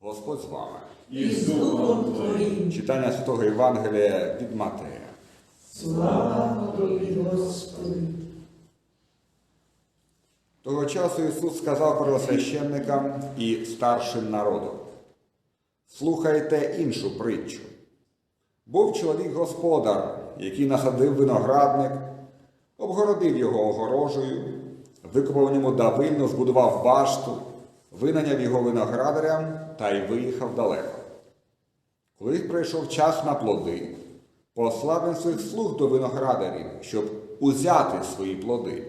Господь з вами. і з Духом Твоїм. Читання Святого Євангелія від Матея. Слава Тобі, Господи. Того часу Ісус сказав первосвященникам і старшим народу. Слухайте іншу притчу. Був чоловік господар, який насадив виноградник, обгородив його огорожею, викопав ньому давильно, збудував башту, винаняв його виноградарям та й виїхав далеко. Коли прийшов час на плоди, послав він своїх слуг до виноградарів, щоб узяти свої плоди.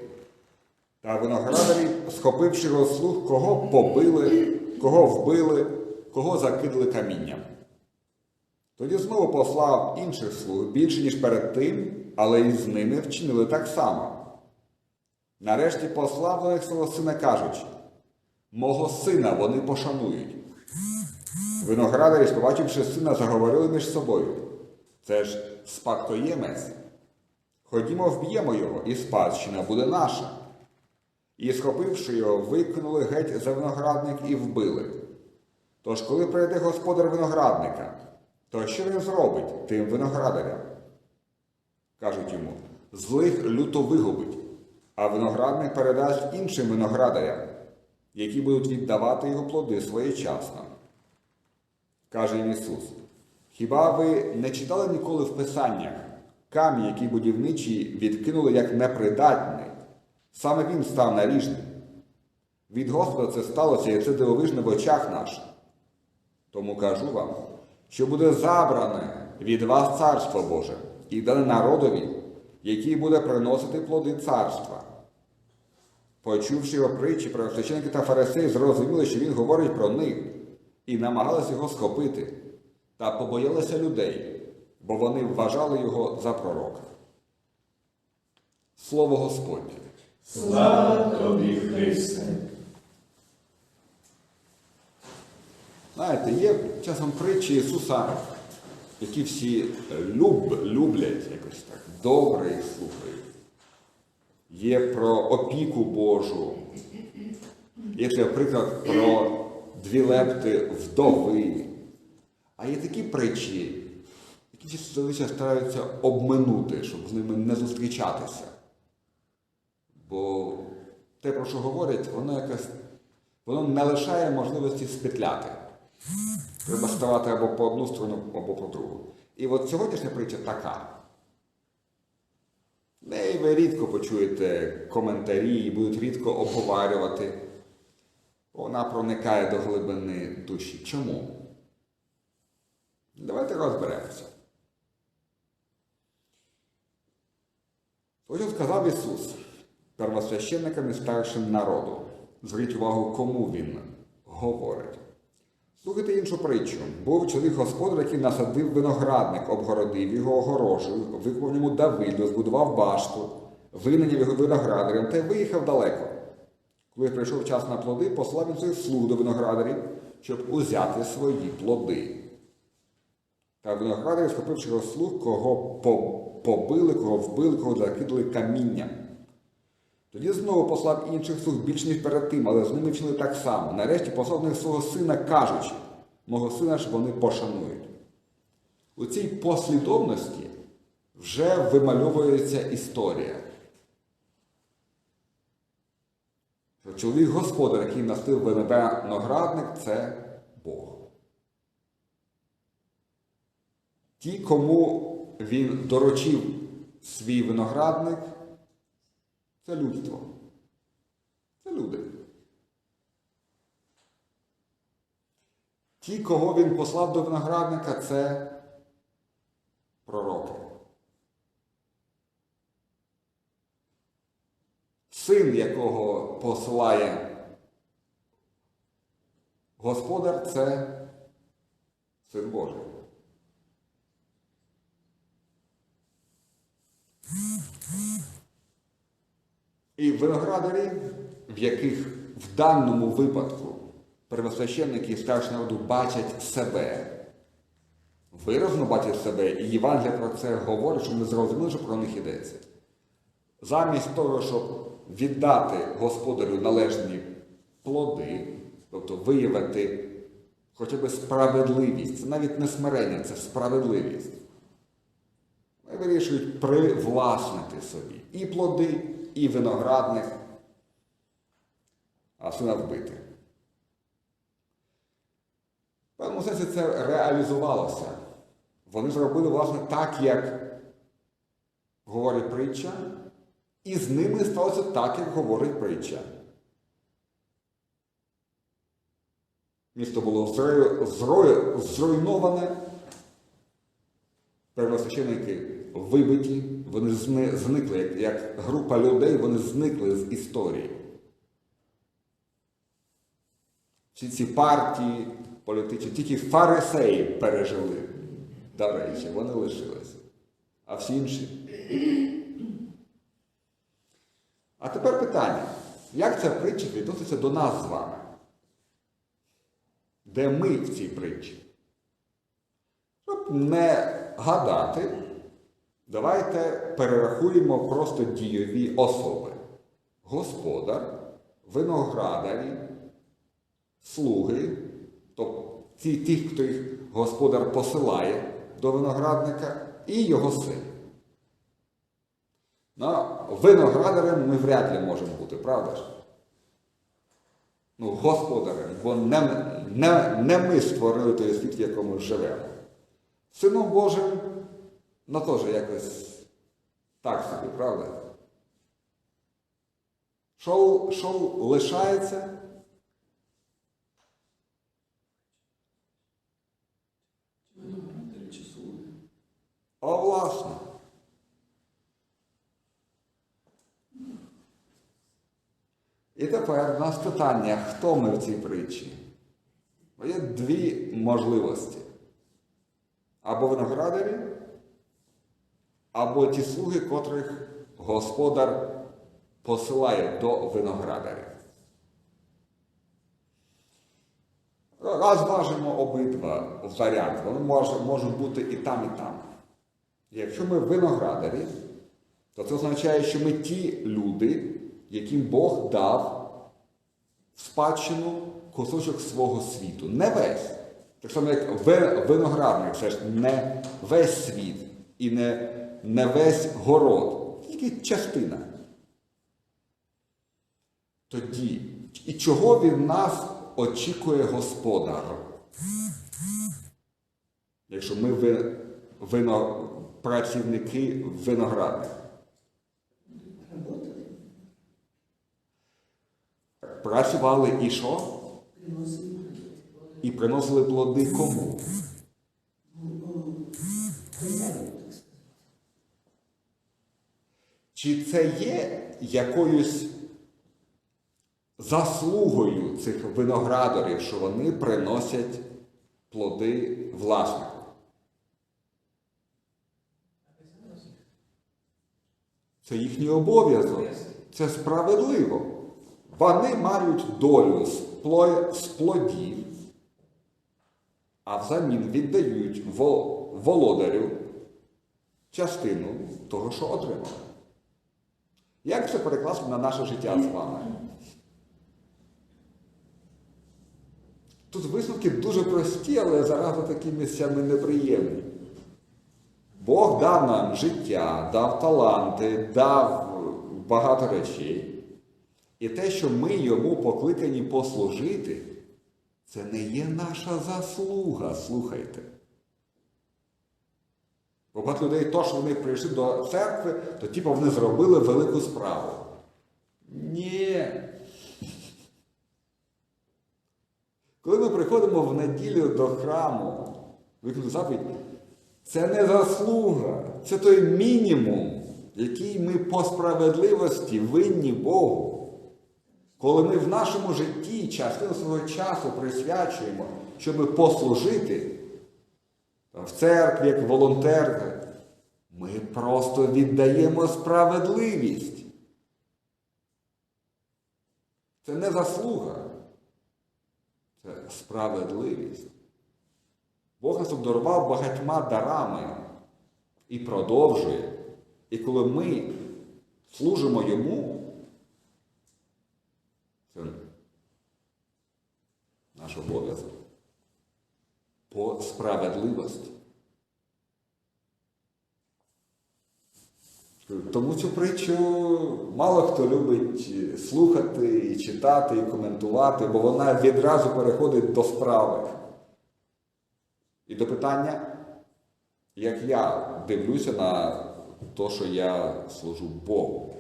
Та виноградарі, схопивши його слуг, кого побили, кого вбили, кого закинули камінням. Тоді знову послав інших слуг більше, ніж перед тим, але і з ними вчинили так само. Нарешті послав до них свого сина, кажучи, мого сина вони пошанують. Виноградарі, побачивши сина, заговорили між собою. Це ж спадкоємець. Ходімо, вб'ємо його, і спадщина буде наша. І, схопивши його, викинули геть за виноградник і вбили. Тож, коли прийде господар виноградника, то що він зробить тим виноградарям? Кажуть йому, злих люто вигубить, а виноградник передасть іншим виноградарям, які будуть віддавати його плоди своєчасно. Каже їм Ісус, хіба ви не читали ніколи в Писаннях камінь, який будівничі відкинули як непридатний? Саме він став наріжним. Від Господа це сталося, і це дивовижно в очах наших. Тому кажу вам, що буде забране від вас царство Боже і дане народові, який буде приносити плоди царства. Почувши його притчі, первосвященники та фарисеї зрозуміли, що він говорить про них, і намагалися його схопити, та побоялися людей, бо вони вважали його за пророка. Слово Господнє. Слава Тобі, Христе. Знаєте, є часом притчі Ісуса, які всі люб, люблять якось так, добре їх слухають. Є про опіку Божу. Є, наприклад, про дві лепти вдови. А є такі притчі, які зазвичай стараються обминути, щоб з ними не зустрічатися. Бо те, про що говорять, воно якось воно не лишає можливості спетляти. Треба ставати або по одну сторону, або по другу. І от сьогоднішня притча така. Неї ви рідко почуєте коментарі і будуть рідко обговорювати. Вона проникає до глибини душі. Чому? Давайте розберемося. Потім сказав Ісус первосвященникам і старшим народу. Зверніть увагу, кому він говорить. Слухайте іншу притчу. Був чоловік господар, який насадив виноградник, обгородив його огорожею, викопав в ньому давиду, збудував башту, винаняв його виноградарем та й виїхав далеко. Коли прийшов час на плоди, послав він своїх слуг до виноградарів, щоб узяти свої плоди. Та виноградарі, схопивши його слуг, кого побили, кого вбили, кого закидали камінням. Тоді знову послав інших слуг більш ніж перед тим, але з ними вчинили так само. Нарешті послав них свого сина, кажучи, мого сина ж вони пошанують. У цій послідовності вже вимальовується історія. Що чоловік господар, який настив виноградник, це Бог. Ті, кому він доручив свій виноградник, це людство. Це люди. Ті, кого він послав до виноградника, це пророки. Син, якого посилає Господар, це син Божий. І виноградарі, в яких в даному випадку первосвященники і старші народу бачать себе, виразно бачать себе, і Євангелія про це говорить, щоб не зрозуміли, що про них йдеться. Замість того, щоб віддати господарю належні плоди, тобто виявити хоча б справедливість. Це навіть не смирення, це справедливість. Вони вирішують привласнити собі і плоди, і виноградник, а сина вбити. В певному сенсі це реалізувалося. Вони зробили, власне, так, як говорить притча, і з ними сталося так, як говорить притча. Місто було зруйноване, первосвященники вибиті, вони зникли, як, група людей, вони зникли з історії. Всі ці партії політичні, тільки фарисеї пережили, до речі, вони лишилися. А всі інші. А тепер питання. Як ця притча відноситься до нас з вами? Де ми в цій притчі? Щоб не гадати, давайте перерахуємо просто дійові особи. Господар, виноградарі, слуги, тобто ті, хто їх господар посилає до виноградника, і його син. Ну, виноградарем ми вряд ли можемо бути, правда ж? Ну, господарем, бо не, не, не ми створили той світ, в якому живемо. Сином Божим, ну теж якось так собі, правда? Що, що лишається? О, власне. І тепер у нас питання, хто ми в цій притчі? Є дві можливості. Або виноградарі, або ті слуги, котрих господар посилає до виноградарів. Розважимо обидва варіанти. Вони мож- можуть бути і там, і там. Якщо ми виноградарі, то це означає, що ми ті люди, яким Бог дав в спадщину кусочок свого світу. Не весь. Так само, як виноградник, це ж не весь світ і не, не весь город, тільки частина. Тоді, і чого від нас очікує господар? Якщо ми ви, вино, працівники. Работали, Працювали і що? І приносили плоди кому? Чи це є якоюсь заслугою цих виноградарів, що вони приносять плоди власнику? Це їхній обов'язок. Це справедливо. Вони мають долю з пло- плодів, а взамін віддають володарю частину того, що отримали. Як це перекласти на наше життя з вами? Тут висновки дуже прості, але зараза такі місцями неприємні. Бог дав нам життя, дав таланти, дав багато речей. І те, що ми йому покликані послужити, це не є наша заслуга, слухайте. Багато людей, то, що вони прийшли до церкви, то типу вони зробили велику справу. Ні. Коли ми приходимо в неділю до храму, виконати заповідь, це не заслуга, це той мінімум, який ми по справедливості винні Богу. Коли ми в нашому житті частину свого часу присвячуємо, щоб послужити в церкві, як волонтер, ми просто віддаємо справедливість. Це не заслуга, це справедливість. Бог нас обдарував багатьма дарами і продовжує. І коли ми служимо йому, це наш обов'язок. Справедливості. Тому цю притчу мало хто любить слухати, і читати, і коментувати, бо вона відразу переходить до справи. І до питання, як я дивлюся на те, що я служу Богу.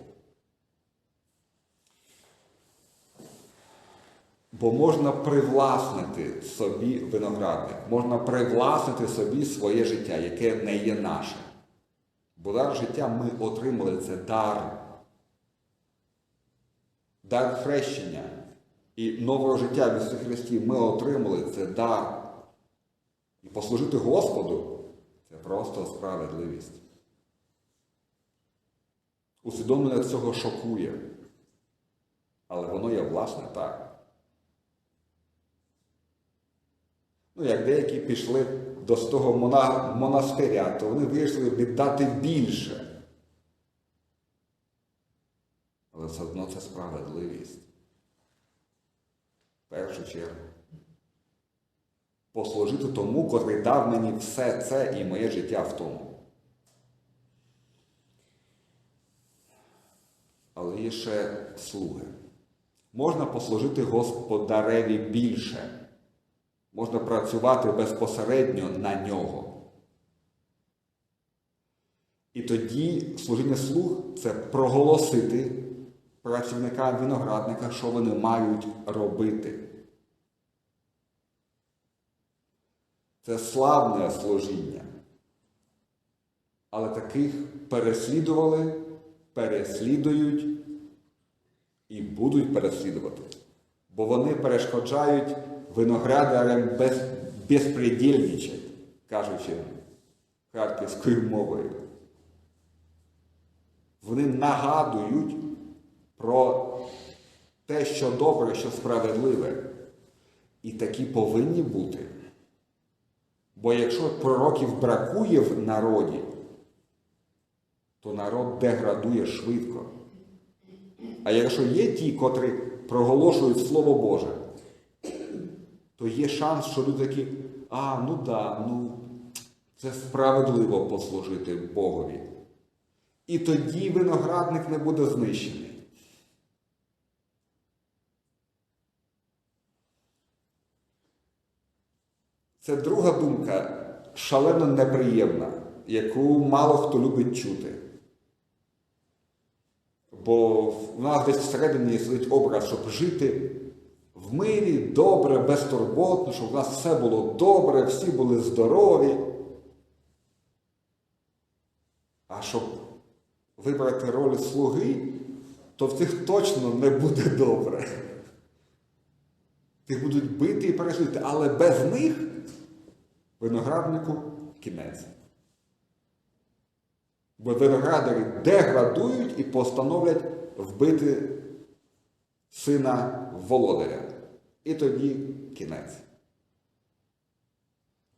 Бо можна привласнити собі виноградник, можна привласнити собі своє життя, яке не є наше. Бо дар життя ми отримали це дар. Дар хрещення і нового життя в Ісусі Христі ми отримали це дар. І послужити Господу це просто справедливість. Усвідомлення цього шокує. Але воно є власне так. Ну, як деякі пішли до того мона- монастиря, то вони вирішили віддати більше. Але все одно це справедливість. В першу чергу. Послужити тому, котрий дав мені все це і моє життя в тому. Але є ще слуги. Можна послужити господареві більше. Можна працювати безпосередньо на нього. І тоді служіння слуг це проголосити працівникам виноградника, що вони мають робити. Це славне служіння. Але таких переслідували, переслідують і будуть переслідувати. Бо вони перешкоджають виноградарям без, безпредельничать, кажучи харківською мовою. Вони нагадують про те, що добре, що справедливе. І такі повинні бути. Бо якщо пророків бракує в народі, то народ деградує швидко. А якщо є ті, котрі проголошують Слово Боже, то є шанс, що люди такі, а, ну да, ну, це справедливо послужити Богові. І тоді виноградник не буде знищений. Це друга думка, шалено неприємна, яку мало хто любить чути. Бо в нас десь всередині сидить образ, щоб жити в мирі, добре, безтурботно, щоб в нас все було добре, всі були здорові. А щоб вибрати роль слуги, то в цих точно не буде добре. Тих будуть бити і переслідувати, але без них винограднику кінець. Бо виноградарі деградують і постановлять вбити сина володаря. І тоді кінець.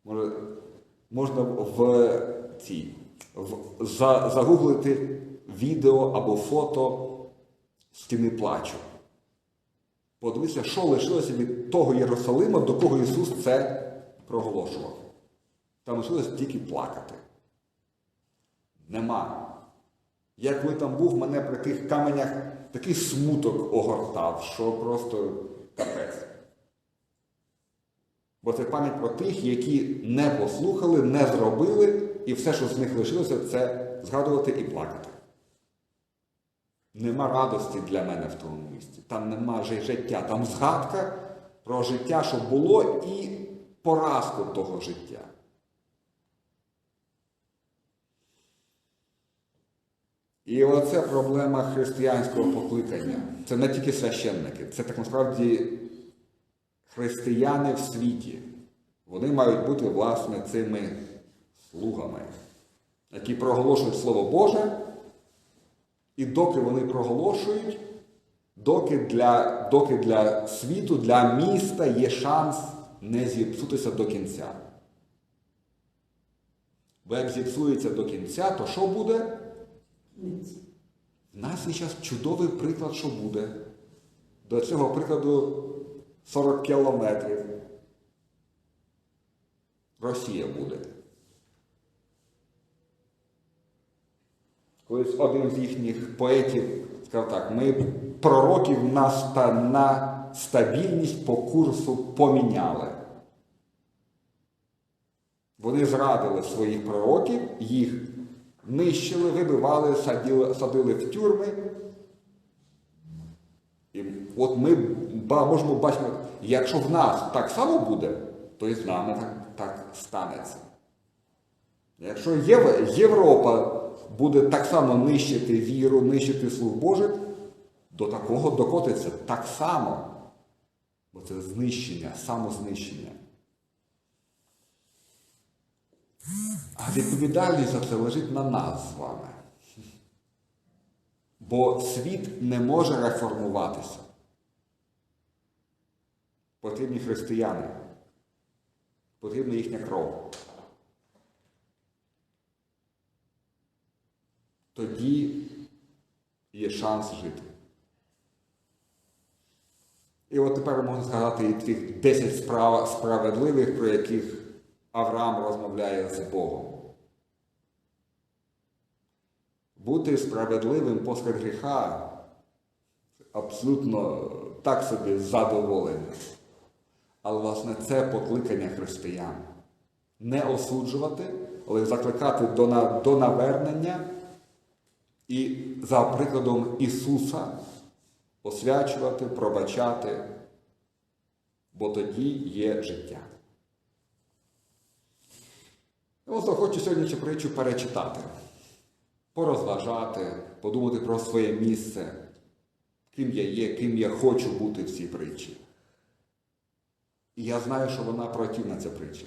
Може, можна в цій в, за, загуглити відео або фото стіни плачу. Подивися, що лишилося від того Єрусалима, до кого Ісус це проголошував. Там лишилось тільки плакати. Нема. Як коли там був, мене при тих каменях такий смуток огортав, що просто капець. Бо це пам'ять про тих, які не послухали, не зробили, і все, що з них лишилося, це згадувати і плакати. Нема радості для мене в тому місці. Там нема жи- життя, там згадка про життя, що було, і поразку того життя. І оце проблема християнського покликання. Це не тільки священники, це так насправді християни в світі. Вони мають бути, власне, цими слугами, які проголошують Слово Боже, і доки вони проголошують, доки для, доки для світу, для міста є шанс не зіпсутися до кінця. Бо як зіпсується до кінця, то що буде? У нас є зараз чудовий приклад, що буде. До цього прикладу 40 кілометрів. Росія буде. Колись один з їхніх поетів сказав так: ми пророків на, ста, на стабільність по курсу поміняли. Вони зрадили своїх пророків, їх нищили, вибивали, садили, садили в тюрми. І от ми ба- можемо бачити, якщо в нас так само буде, то і з нами так, так станеться. Якщо Європа буде так само нищити віру, нищити слуг Божих, до такого докотиться так само. Бо це знищення, самознищення. А відповідальність за це лежить на нас з вами. Бо світ не може реформуватися. Потрібні християни. Потрібна їхня кров. Тоді є шанс жити. І от тепер можна згадати і тих 10 справ справедливих, про яких Авраам розмовляє з Богом. Бути справедливим посеред гріха абсолютно так собі задоволення. Але, власне, це покликання християн. Не осуджувати, але закликати до, до навернення і за прикладом Ісуса освячувати, пробачати, бо тоді є життя. Я Просто хочу сьогодні цю притчу перечитати, порозважати, подумати про своє місце, ким я є, ким я хочу бути в цій притчі. І я знаю, що вона противна ця притча.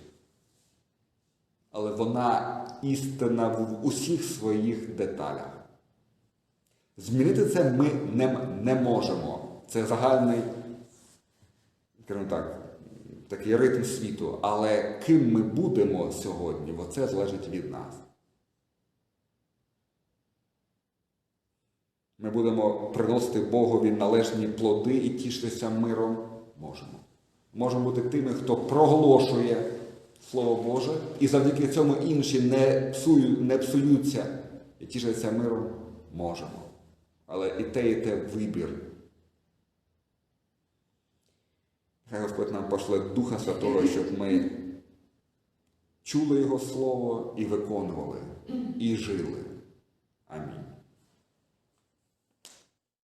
Але вона істина в усіх своїх деталях. Змінити це ми не, не можемо. Це загальний, так, такий ритм світу. Але ким ми будемо сьогодні, бо це залежить від нас. Ми будемо приносити Богові належні плоди і тішитися миром. Можемо. Можемо бути тими, хто проголошує Слово Боже, і завдяки цьому інші не, псую, не псуються і тішаться миром. Можемо. Але і те, і те вибір. Хай Господь нам пошле Духа Святого, щоб ми чули Його Слово і виконували, і жили. Амінь.